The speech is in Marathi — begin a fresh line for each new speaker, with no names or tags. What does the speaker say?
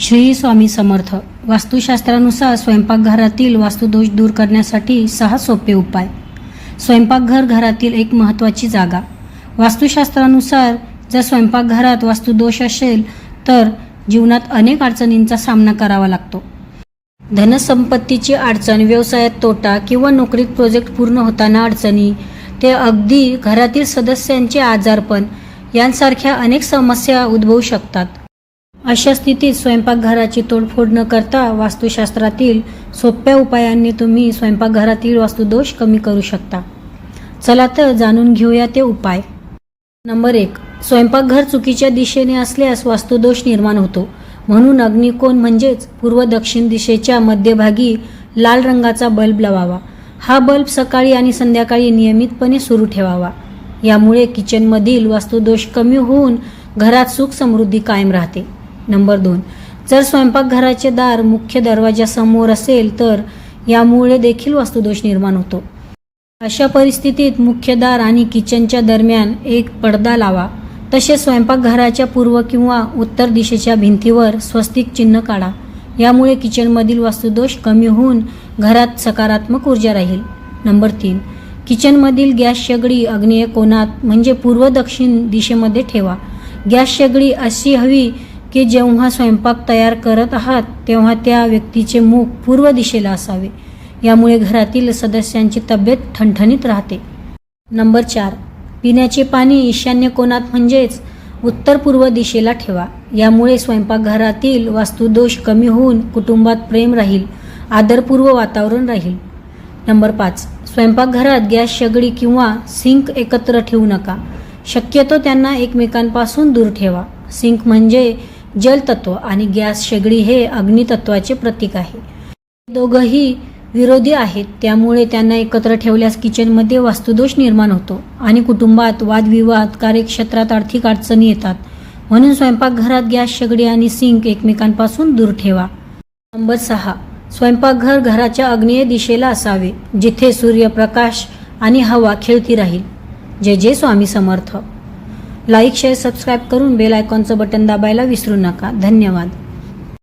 श्री स्वामी समर्थ वास्तुशास्त्रानुसार स्वयंपाकघरातील वास्तुदोष दूर करण्यासाठी सहा सोपे उपाय. स्वयंपाकघर घरातील एक महत्त्वाची जागा. वास्तुशास्त्रानुसार जर स्वयंपाकघरात वास्तुदोष असेल तर जीवनात अनेक अडचणींचा सामना करावा लागतो. धनसंपत्तीची अडचण व्यवसायात तोटा किंवा नोकरीत प्रोजेक्ट पूर्ण होताना अडचणी ते अगदी घरातील सदस्यांचे आजारपण यांसारख्या अनेक समस्या उद्भवू शकतात. अशा स्थितीत स्वयंपाकघराची तोडफोड न करता वास्तुशास्त्रातील सोप्या उपायांनी तुम्ही स्वयंपाकघरातील वास्तुदोष कमी करू शकता. चला तर जाणून घेऊया ते उपाय. नंबर एक. स्वयंपाकघर चुकीच्या दिशेने असल्यास वास्तुदोष निर्माण होतो. म्हणून अग्निकोण म्हणजेच पूर्व दक्षिण दिशेच्या मध्यभागी लाल रंगाचा बल्ब लावावा. हा बल्ब सकाळी आणि संध्याकाळी नियमितपणे सुरू ठेवावा. यामुळे किचनमधील वास्तुदोष कमी होऊन घरात सुख समृद्धी कायम राहते. नंबर दोन. जर स्वयंपाकघराचे दार मुख्य दरवाजासमोर असेल तर यामुळे देखील वास्तुदोष निर्माण होतो. अशा परिस्थितीत मुख्य दार आणि किचनच्या दरम्यान एक पडदा लावा. तसेच स्वयंपाकघराच्या पूर्व किंवा उत्तर दिशेच्या भिंतीवर स्वस्तिक चिन्ह काढा. यामुळे किचनमधील वास्तुदोष कमी होऊन घरात सकारात्मक ऊर्जा राहील. नंबर तीन. किचनमधील गॅस शेगडी अग्नेय कोणात म्हणजे पूर्व दक्षिण दिशेमध्ये ठेवा. गॅस शेगडी अशी हवी की जेव्हा स्वयंपाक तयार करत आहात तेव्हा त्या व्यक्तीचे मुख पूर्व दिशेला असावे. यामुळे घरातील सदस्यांची तब्येत ठणठणीत राहते. नंबर चार. पिण्याचे पाणी ईशान्य कोणात म्हणजेच उत्तर पूर्व दिशेला ठेवा. यामुळे स्वयंपाकघरातील वास्तुदोष कमी होऊन कुटुंबात प्रेम राहील आदरपूर्व वातावरण राहील. नंबर पाच. स्वयंपाकघरात गॅस शेगडी किंवा सिंक एकत्र ठेवू नका. शक्यतो त्यांना एकमेकांपासून दूर ठेवा. सिंक म्हणजे जलतत्व आणि गॅस शेगडी हे अग्नितत्वाचे प्रतीक आहे. दोघंही विरोधी आहेत त्यामुळे त्यांना एकत्र ठेवल्यास किचनमध्ये वास्तुदोष निर्माण होतो आणि कुटुंबात वादविवाद कार्यक्षेत्रात आर्थिक अडचणी येतात. म्हणून स्वयंपाकघरात गॅस शेगडी आणि सिंक एकमेकांपासून दूर ठेवा. नंबर सहा. स्वयंपाकघर घराच्या आग्नेय दिशेला असावे जिथे सूर्यप्रकाश आणि हवा खेळती राहील. जय जय Swami Samarth. Like share subscribe करून बेल आयकॉनचं बटन दाबायला विसरू नका. धन्यवाद.